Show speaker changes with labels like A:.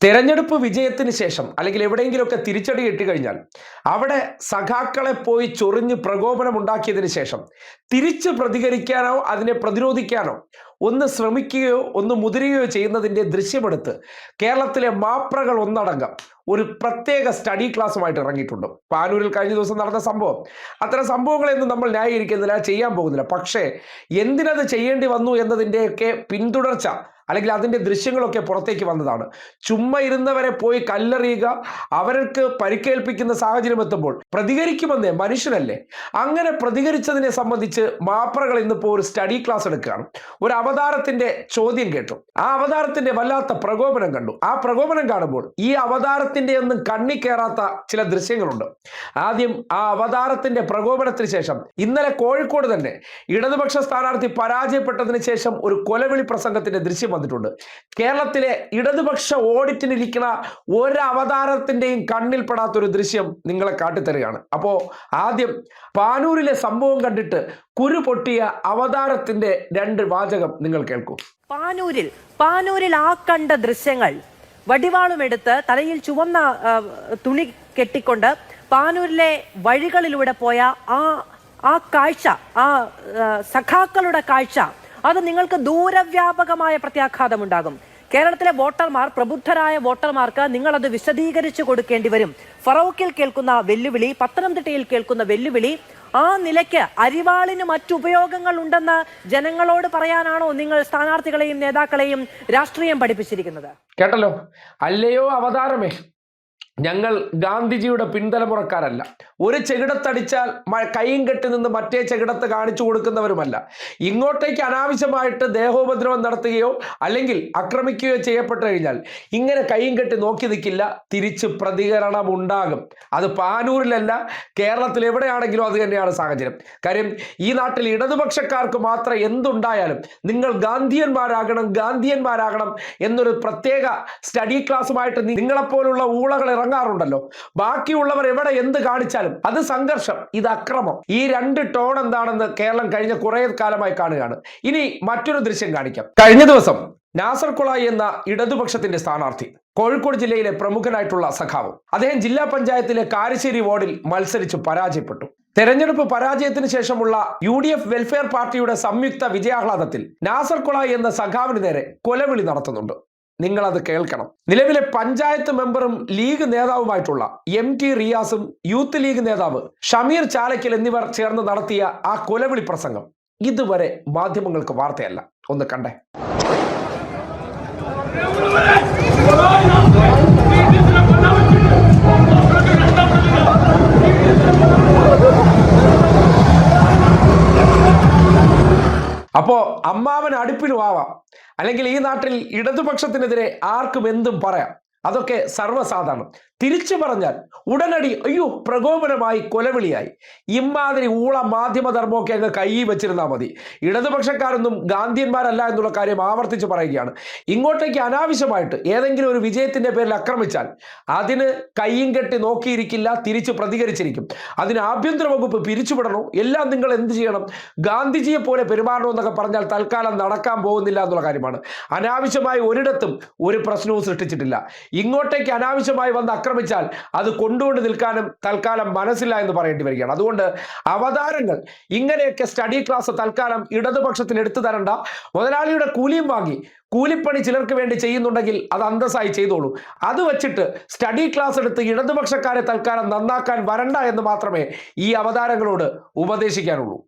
A: തെരഞ്ഞെടുപ്പ് വിജയത്തിന് ശേഷം അല്ലെങ്കിൽ എവിടെയെങ്കിലുമൊക്കെ തിരിച്ചടി കഴിഞ്ഞാൽ അവിടെ സഖാക്കളെ പോയി ചൊറിഞ്ഞ് പ്രകോപനം ഉണ്ടാക്കിയതിന് ശേഷം തിരിച്ച് പ്രതികരിക്കാനോ അതിനെ പ്രതിരോധിക്കാനോ ഒന്ന് ശ്രമിക്കുകയോ ഒന്ന് മുതിരുകയോ ചെയ്യുന്നതിന്റെ ദൃശ്യമെടുത്ത് കേരളത്തിലെ മാപ്രകൾ ഒന്നടങ്കം ഒരു പ്രത്യേക സ്റ്റഡി ക്ലാസ്സുമായിട്ട് ഇറങ്ങിയിട്ടുണ്ട്. പാനൂരിൽ കഴിഞ്ഞ ദിവസം നടന്ന സംഭവം. അത്തരം സംഭവങ്ങളെയൊന്നും നമ്മൾ ന്യായീകരിക്കുന്നില്ല ചെയ്യാൻ പോകുന്നില്ല. പക്ഷേ എന്തിനത് ചെയ്യേണ്ടി വന്നു എന്നതിന്റെയൊക്കെ പിന്തുടർച്ച അല്ലെങ്കിൽ അതിന്റെ ദൃശ്യങ്ങളൊക്കെ പുറത്തേക്ക് വന്നതാണ്. ചുമ്മാ ഇരുന്നവരെ പോയി കല്ലെറിയുക അവർക്ക് പരിക്കേൽപ്പിക്കുന്ന സാഹചര്യം എത്തുമ്പോൾ പ്രതികരിക്കുമെന്നേ മനുഷ്യനല്ലേ? അങ്ങനെ പ്രതികരിച്ചതിനെ സംബന്ധിച്ച് മാപ്രകൾ ഇന്നിപ്പോൾ ഒരു സ്റ്റഡി ക്ലാസ് എടുക്കുകയാണ്. ഒരു അവതാരത്തിന്റെ ചോദ്യം കേട്ടു. ആ അവതാരത്തിന്റെ വല്ലാത്ത പ്രകോപനം കണ്ടു. ആ പ്രകോപനം കാണുമ്പോൾ ഈ അവതാരത്തിന്റെ ഒന്നും കണ്ണി കയറാത്ത ചില ദൃശ്യങ്ങളുണ്ട്. ആദ്യം ആ അവതാരത്തിന്റെ പ്രകോപനത്തിന് ശേഷം ഇന്നലെ കോഴിക്കോട് തന്നെ ഇടതുപക്ഷ സ്ഥാനാർത്ഥി പരാജയപ്പെട്ടതിന് ശേഷം ഒരു കൊലവിളി പ്രസംഗത്തിന്റെ ദൃശ്യം വന്നിട്ടുണ്ട്. കേരളത്തിലെ ഇടതുപക്ഷ ഓഡിറ്റിനിരിക്കുന്ന ഒരു അവതാരത്തിന്റെയും കണ്ണിൽപ്പെടാത്ത ഒരു ദൃശ്യം നിങ്ങളെ കാട്ടിത്തരികയാണ്. അപ്പോ ആദ്യം പാനൂരിലെ സംഭവം കണ്ടിട്ട് കുരു പൊട്ടിയ അവതാരത്തിന്റെ രണ്ട് വാചകം നിങ്ങൾ കേൾക്കൂ.
B: പാനൂരിൽ പാനൂരിൽ ആ കണ്ട ദൃശ്യങ്ങൾ. വടിവാളും വടിവാളുമെടുത്ത് തലയിൽ ചുവന്ന തുണി കെട്ടിക്കൊണ്ട് പാനൂരിലെ വഴികളിലൂടെ പോയ ആ ആ കാഴ്ച ആ, സഖാക്കളുടെ കാഴ്ച അത് നിങ്ങൾക്ക് ദൂരവ്യാപകമായ പ്രത്യാഘാതമുണ്ടാകും കേരളത്തിലെ വോട്ടർമാർ പ്രബുദ്ധരായ വോട്ടർമാർക്ക് നിങ്ങൾ അത് വിശദീകരിച്ചു കൊടുക്കേണ്ടി വരും. ഫറോക്കിൽ കേൾക്കുന്ന വെല്ലുവിളി പത്തനംതിട്ടയിൽ കേൾക്കുന്ന വെല്ലുവിളി ആ നിലയ്ക്ക് അരിവാളിന് മറ്റുപയോഗങ്ങൾ ഉണ്ടെന്ന് ജനങ്ങളോട് പറയാനാണോ നിങ്ങൾ സ്ഥാനാർത്ഥികളെയും നേതാക്കളെയും രാഷ്ട്രീയം പഠിപ്പിച്ചിരിക്കുന്നത്?
A: കേട്ടല്ലോ. അല്ലയോ അവതാരമേ? ഞങ്ങൾ ഗാന്ധിജിയുടെ പിൻതലമുറക്കാരല്ല. ഒരു ചെകിടത്തടിച്ചാൽ കൈയും കെട്ടി നിന്ന് മറ്റേ ചെകിടത്ത് കാണിച്ചു കൊടുക്കുന്നവരുമല്ല. ഇങ്ങോട്ടേക്ക് അനാവശ്യമായിട്ട് ദേഹോപദ്രവം നടത്തുകയോ അല്ലെങ്കിൽ ആക്രമിക്കുകയോ ചെയ്യപ്പെട്ടു കഴിഞ്ഞാൽ ഇങ്ങനെ കൈയും കെട്ടി നോക്കി നിൽക്കില്ല തിരിച്ച് പ്രതികരണം ഉണ്ടാകും അത് പാനൂരിലല്ല കേരളത്തിൽ എവിടെയാണെങ്കിലും അത് തന്നെയാണ് സാഹചര്യം. കാര്യം ഈ നാട്ടിൽ ഇടതുപക്ഷക്കാർക്ക് മാത്രം എന്തുണ്ടായാലും നിങ്ങൾ ഗാന്ധിയന്മാരാകണം ഗാന്ധിയന്മാരാകണം എന്നൊരു പ്രത്യേക സ്റ്റഡി ക്ലാസ്സുമായിട്ട് നിങ്ങളെപ്പോലുള്ള ഊളകൾ ഇറങ്ങാറുണ്ടല്ലോ ബാക്കിയുള്ളവർ എവിടെ എന്ത് കാണിച്ചാലും അത് സംഘർഷം ഇത് അക്രമം. ഈ രണ്ട് ടോൺ എന്താണെന്ന് കേരളം കഴിഞ്ഞ കുറെ കാലമായി കാണുകയാണ്. ഇനി മറ്റൊരു ദൃശ്യം കാണിക്കാം. കഴിഞ്ഞ ദിവസം നാസർ എന്ന ഇടതുപക്ഷത്തിന്റെ സ്ഥാനാർത്ഥി കോഴിക്കോട് ജില്ലയിലെ പ്രമുഖനായിട്ടുള്ള സഖാവ് അദ്ദേഹം ജില്ലാ പഞ്ചായത്തിലെ കാരശ്ശേരി വാർഡിൽ മത്സരിച്ച് പരാജയപ്പെട്ടു. തെരഞ്ഞെടുപ്പ് പരാജയത്തിന് ശേഷമുള്ള യു ഡി എഫ് വെൽഫെയർ പാർട്ടിയുടെ സംയുക്ത വിജയാഹ്ലാദത്തിൽ നാസർ കൊളായി എന്ന സഖാവിന് നേരെ കൊലവിളി നടത്തുന്നുണ്ട്. നിങ്ങൾ അത് കേൾക്കണം. നിലവിലെ പഞ്ചായത്ത് മെമ്പറും ലീഗ് നേതാവുമായിട്ടുള്ള എം ടി റിയാസും യൂത്ത് ലീഗ് നേതാവ് ഷമീർ ചാലക്കൽ എന്നിവർ ചേർന്ന് നടത്തിയ ആ കൊലവിളി പ്രസംഗം ഇതുവരെ മാധ്യമങ്ങൾക്ക് വാർത്തയല്ല. ഒന്ന് കണ്ടേ. അപ്പോ അമ്മാവൻ അടുപ്പിലും ആവാം അല്ലെങ്കിൽ ഈ നാട്ടിൽ ഇടതുപക്ഷത്തിനെതിരെ ആർക്കും എന്തും പറയാം. അതൊക്കെ സർവസാധാരണം. തിരിച്ചു പറഞ്ഞാൽ ഉടനടി അയ്യോ പ്രകോപനമായി കൊലവിളിയായി. ഇമാതിരി ഊള മാധ്യമധർമ്മമൊക്കെ അങ്ങ് കൈ വെച്ചിരുന്നാൽ മതി. ഇടതുപക്ഷക്കാരൊന്നും ഗാന്ധിയന്മാരല്ല എന്നുള്ള കാര്യം ആവർത്തിച്ച് പറയുകയാണ്. ഇങ്ങോട്ടേക്ക് അനാവശ്യമായിട്ട് ഏതെങ്കിലും ഒരു വിജയത്തിന്റെ പേരിൽ ആക്രമിച്ചാൽ അതിന് കൈയും കെട്ടി നോക്കിയിരിക്കില്ല തിരിച്ച് പ്രതികരിച്ചിരിക്കും. അതിന് ആഭ്യന്തര വകുപ്പ് പിരിച്ചുവിടണോ? എല്ലാം നിങ്ങൾ എന്ത് ചെയ്യണം? ഗാന്ധിജിയെ പോലെ പെരുമാറണോ എന്നൊക്കെ പറഞ്ഞാൽ തൽക്കാലം നടക്കാൻ പോകുന്നില്ല എന്നുള്ള കാര്യമാണ്. അനാവശ്യമായി ഒരിടത്തും ഒരു പ്രശ്നവും സൃഷ്ടിച്ചിട്ടില്ല. ഇങ്ങോട്ടേക്ക് അനാവശ്യമായി വന്ന് ആക്രമിച്ചാൽ അത് കൊണ്ടുകൊണ്ട് നിൽക്കാനും തൽക്കാലം മനസ്സില്ല എന്ന് പറയേണ്ടി വരികയാണ്. അതുകൊണ്ട് അവതാരങ്ങൾ ഇങ്ങനെയൊക്കെ സ്റ്റഡി ക്ലാസ് തൽക്കാലം ഇടതുപക്ഷത്തിന് എടുത്തു തരണ്ട. മുതലാളിയുടെ കൂലിയും വാങ്ങി. കൂലിപ്പണി ചിലർക്ക് വേണ്ടി ചെയ്യുന്നുണ്ടെങ്കിൽ അത് അന്തസ്സായി ചെയ്തോളൂ. അത് വെച്ചിട്ട് സ്റ്റഡി ക്ലാസ് എടുത്ത് ഇടതുപക്ഷക്കാരെ തൽക്കാലം നന്നാക്കാൻ വരണ്ട എന്ന് മാത്രമേ ഈ അവതാരങ്ങളോട് ഉപദേശിക്കാനുള്ളൂ.